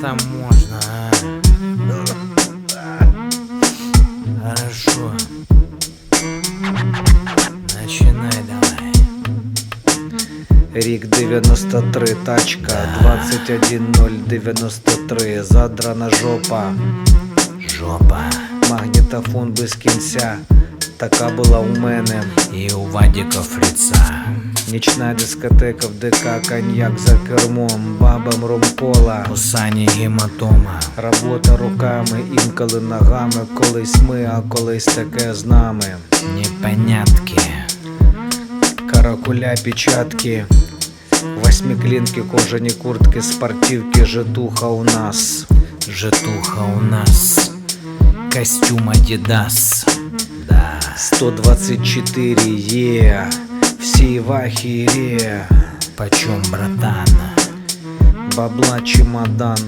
там можно, а? Хорошо. Начинай давай. Рік 93, тачка 21093, задрана жопа, Жопа. магнітофон без кінця. Така була у мене. И у Вадика фрица. Нічна дискотека в ДК, коньяк за кермом, бабам ромкола. У Сани гематома. Робота руками, інколи ногами, колись ми, а колись таке з нами. Непонятки. Каракуля, печатки, восьмиклинки, кожані куртки, спортивки, житуха у нас. Житуха у нас. Костюм Адидас. Да. 124 є, всі в ахіре, Почем, братан? бабла чемодан,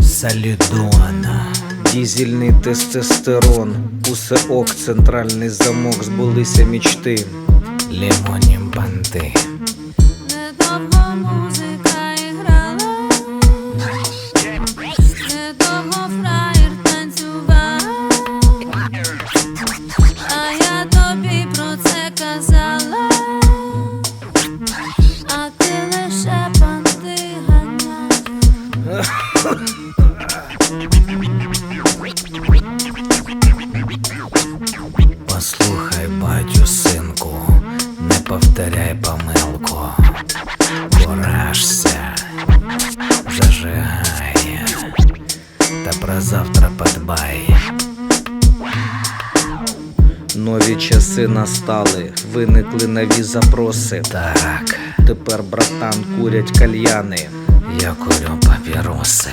Солидона. дізельний тестостерон, УСОК, центральний замок, збулися мічти. Лимоним банты. Недовго музика іграла, Послухай, батю, синку, не повторяй помилку. Поражся, зажигає, та про завтра подбай. Нові часи настали, виникли нові запроси. Так, Тепер братан курять кальяни. Я курю папіроси.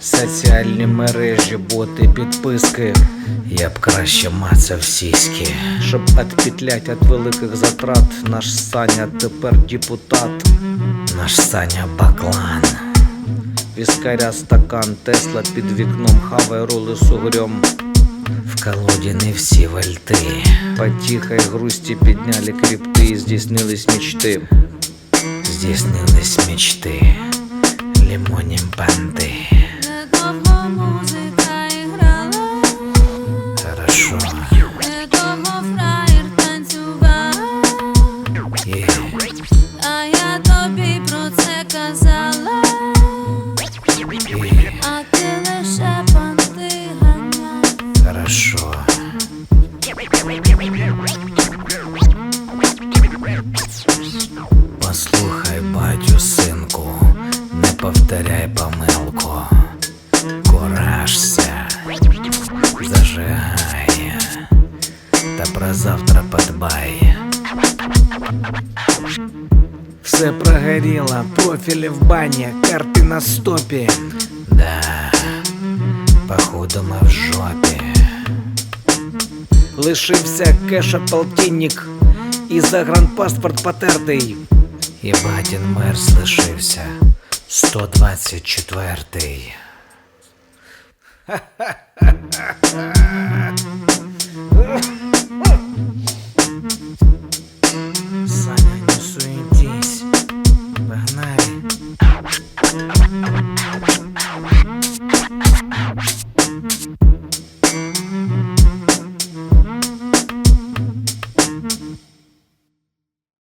Соціальні мережі, боти, підписки, Я б краще мацав сіськи. щоб отпетлять від великих затрат. Наш Саня тепер депутат. Наш Саня Баклан. Віскаря стакан, Тесла під вікном, хавай роли з угрем. В колоді не всі вальти. По тихой грусті підняли крипти і здійснились мечти. Здійснились мечти. Лимонім банди. Завтра подбай. Все прогоріло, профілі в бані, карти на стопі. Да, походу мы в жопе. Лишився кеша полтинник і загранпаспорт потертий. І батін мерз лишився 124-й.